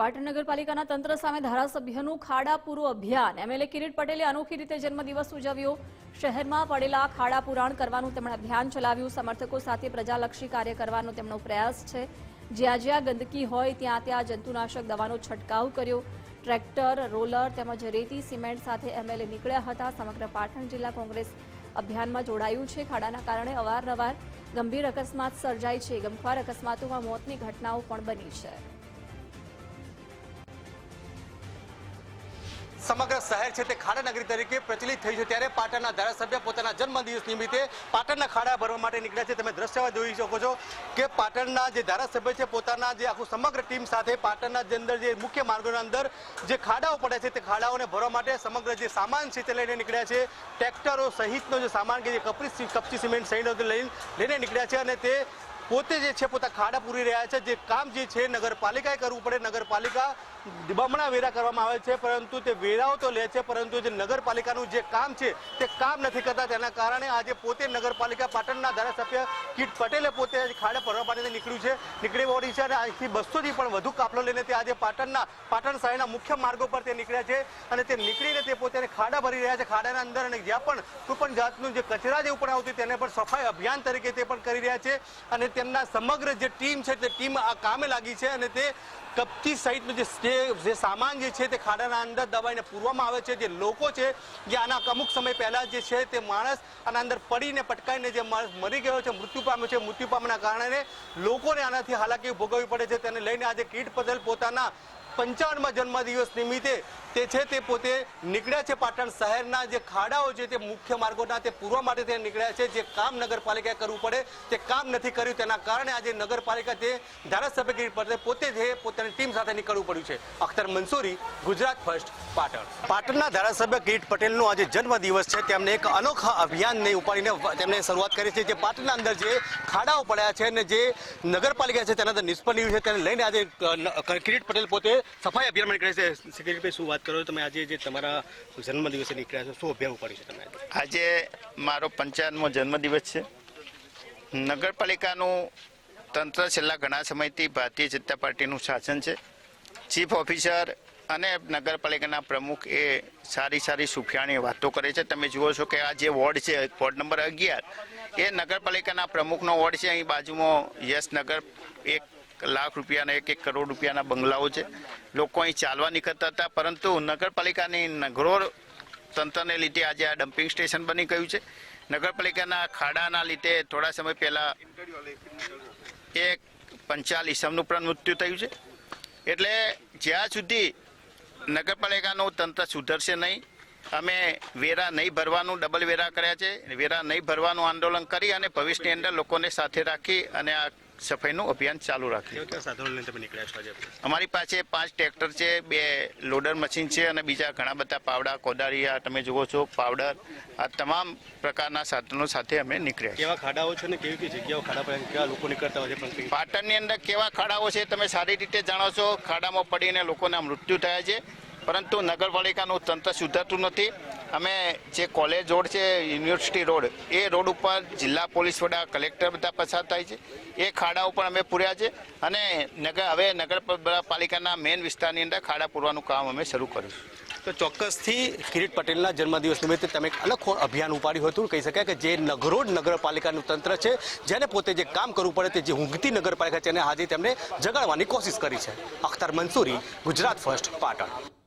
પાટણ નગરપાલિકાના તંત્ર સામે ધારાસભ્યનું ખાડા પૂરું અભિયાન એમએલએ કિરીટ પટેલે અનોખી રીતે જન્મદિવસ ઉજવ્યો. શહેરમાં પડેલા ખાડા પુરાણ કરવાનું તેમણે અભિયાન ચલાવ્યું. સમર્થકો સાથે પ્રજાલક્ષી કાર્ય કરવાનો તેમનો પ્રયાસ છે. જ્યાં જ્યાં ગંદકી હોય, ત્યાં ત્યાં જંતુનાશક દવાનો છંટકાવ કર્યો. ટ્રેક્ટર, રોલર તેમજ રેતી, સિમેન્ટ સાથે એમએલએ નીકળ્યા હતા. સમગ્ર પાટણ જિલ્લા કોંગ્રેસ અભિયાનમાં જોડાયું છે. ખાડાના કારણે અવારનવાર ગંભીર અકસ્માત સર્જાય છે. ગમખ્વાર અકસ્માતોમાં મોતની ઘટનાઓ પણ બની છે. સમગ્ર શહેર છે તે ખાડા નગરી તરીકે પ્રચલિત થઈ છે. ત્યારે પાટણના ધારાસભ્ય પોતાના જન્મદિવસ નિમિત્તે પાટણના ખાડા ભરવા માટે નીકળ્યા છે. તમે દ્રશ્યમાં જોઈ શકો છો કે પાટણના જે ધારાસભ્ય છે, પોતાના જે આખું સમગ્ર ટીમ સાથે પાટણના જે અંદર જે મુખ્ય માર્ગોના અંદર જે ખાડાઓ પડે છે, તે ખાડાઓને ભરવા માટે સમગ્ર જે સામાન છે, તે લઈને નીકળ્યા છે. ટ્રેક્ટરો સહિતનો જે સામાન કે જે કપરી કપચી સિમેન્ટ સહિતનો લઈને લઈને નીકળ્યા છે અને તે પોતે જે છે, પોતા ખાડા પૂરી રહ્યા છે. જે કામ જે છે, નગરપાલિકાએ કરવું પડે. નગરપાલિકા બમણા વેરા કરવામાં આવે છે, પરંતુ તે વેરાઓ તો લે છે, પરંતુ જે નગરપાલિકાનું જે કામ છે, તે કામ નથી કરતા. તેના કારણે આજે પોતે નગરપાલિકા પાટણના ધારાસભ્ય કીટ પટેલે પોતે ખાડા ભરવા માટે નીકળ્યું છે. નીકળી પડી છે અને આજથી બસોથી પણ વધુ કાફલો લઈને તે આજે પાટણના, પાટણ શહેરના મુખ્ય માર્ગો પર તે નીકળ્યા છે અને તે નીકળીને તે પોતે ખાડા ભરી રહ્યા છે. ખાડાના અંદર અને જ્યાં પણ કોઈ પણ જાતનું જે કચરા જેવું પણ આવતું તેને પણ સફાઈ અભિયાન તરીકે તે પણ કરી રહ્યા છે અને તેમના સમગ્ર જે ટીમ છે, તે ટીમ આ કામે લાગી છે અને તે કપચી સહિતનું જે જે- જે સામાન જે છે તે ખાડાના અંદર દબાઈને પૂરવામાં આવે છે, જે લોકો છે, જે આના અમુક સમય પહેલાં જે છે તે માણસ આના અંદર પડીને પટકાઈને જે માણસ મરી ગયો છે, મૃત્યુ પામ્યો છે, મૃત્યુ પામવાના કારણે લોકોને આનાથી હાલાકી ભોગવવી પડે છે. તેને લઈને આજે કીટ પટેલ પોતાના પંચાવનમાં જન્મદિવસ નિમિત્તે તે છે તે પોતે નીકળ્યા છે પાટણ શહેરના જે ખાડાઓ છે તે મુખ્ય માર્ગોના તે પૂરવા માટે તે નીકળ્યા છે. જે કામ નગરપાલિકાએ કરવું પડે તે કામ નથી કર્યું. તેના કારણે આજે નગરપાલિકા તે ધારાસભ્ય પર પોતે જે પોતાની ટીમ સાથે નીકળવું પડ્યું છે. અખ્તર મંસૂરી, ગુજરાત ફર્સ્ટ, પાટણ. પાટણના ધારાસભ્ય કિરીટ પટેલનો આજે જન્મદિવસ છે. તેમને એક અનોખા અભિયાનને ઉપાડીને તેમણે શરૂઆત કરી છે. જે પાટણના અંદર જે ખાડાઓ પડ્યા છે અને જે નગરપાલિકા છે તેના અંદર નિષ્ફળ છે. તેને લઈને આજે કિરીટ પટેલ પોતે સફાઈ અભિયાનમાં નીકળે છે. સિક્યુરિટી શું વાત કરો તમે આજે જે તમારા જન્મદિવસે નીકળ્યા છો, શું અભિયાન ઉપાડ્યું છે તમે આજે? મારો પંચાયતનો જન્મદિવસ છે. નગરપાલિકાનું તંત્ર છેલ્લા ઘણા સમયથી ભારતીય જનતા પાર્ટીનું શાસન છે. ચીફ ઓફિસર અને નગરપાલિકાના પ્રમુખ એ સારી સારી સુફિયાણી વાતો કરે છે. તમે જુઓ છો કે આ જે વોર્ડ છે, વોર્ડ નંબર અગિયાર, એ નગરપાલિકાના પ્રમુખનો વોર્ડ છે. અહીં બાજુમાં યશનગર એક લાખ રૂપિયાના, એક એક કરોડ રૂપિયાના બંગલાઓ છે. લોકો અહીં ચાલવા નીકળતા હતા, પરંતુ નગરપાલિકાની નગરોળ તંત્રને લીધે આજે આ ડમ્પિંગ સ્ટેશન બની ગયું છે. નગરપાલિકાના ખાડાના લીધે થોડા સમય પહેલા એક પંચાલ ઈસમનું પણ મૃત્યુ થયું છે. એટલે જ્યાં સુધી નગરપાલિકાનું તંત્ર સુધરશે નહીં, અમે વેરા નહીં ભરવાનું, ડબલ વેરા કર્યા છે. વેરા નહીં ભરવાનું આંદોલન કરી અને ભવિષ્યની અંદર લોકોને સાથે રાખી અને આ સફાઈનું અભિયાન ચાલુ રાખી કેવા કેવા સાધનો લઈને તમે નીકળ્યા છો આજે? અમારી પાસે પાંચ ટ્રેક્ટર છે બે લોડર મશીન છે અને બીજા ઘણા બધા પાવડા કોદાળીયા તમે જુઓ છો પાવડર આ તમામ પ્રકારના સાધનો સાથે અમે નીકળ્યા કેવા ખાડાઓ છે ને કેવી કેવી જગ્યાઓ ખાડા પડે કેવા લોકો નીકળતા હોય છે પાટણની અંદર કેવા ખાડાઓ છે તમે સારી રીતે જાણો છો ખાડામાં પડીને લોકોના મૃત્યુ થયા છે. પરંતુ નગરપાલિકાનું તંત્ર સુધરતું નથી. અમે જે કોલેજ રોડ છે, યુનિવર્સિટી રોડ, એ રોડ ઉપર જિલ્લા પોલીસ વડા, કલેક્ટર બધા પસાર થાય છે. એ ખાડાઓ પણ અમે પૂર્યા છે અને નગર, હવે નગરપાલિકાના મેઇન વિસ્તારની અંદર ખાડા પૂરવાનું કામ અમે શરૂ કર્યું તો ચોક્કસથી કિરીટ પટેલના જન્મદિવસ નિમિત્તે તમે એક અલગ અભિયાન ઉપાડ્યું હતું. કહી શકાય કે જે નગરોડ નગરપાલિકાનું તંત્ર છે, જેને પોતે જે કામ કરવું પડે તે જે ઊંઘતી નગરપાલિકા છે એને આજે તેમને જગાડવાની કોશિશ કરી છે. અખ્તર મંસૂરી, ગુજરાત ફર્સ્ટ, પાટણ.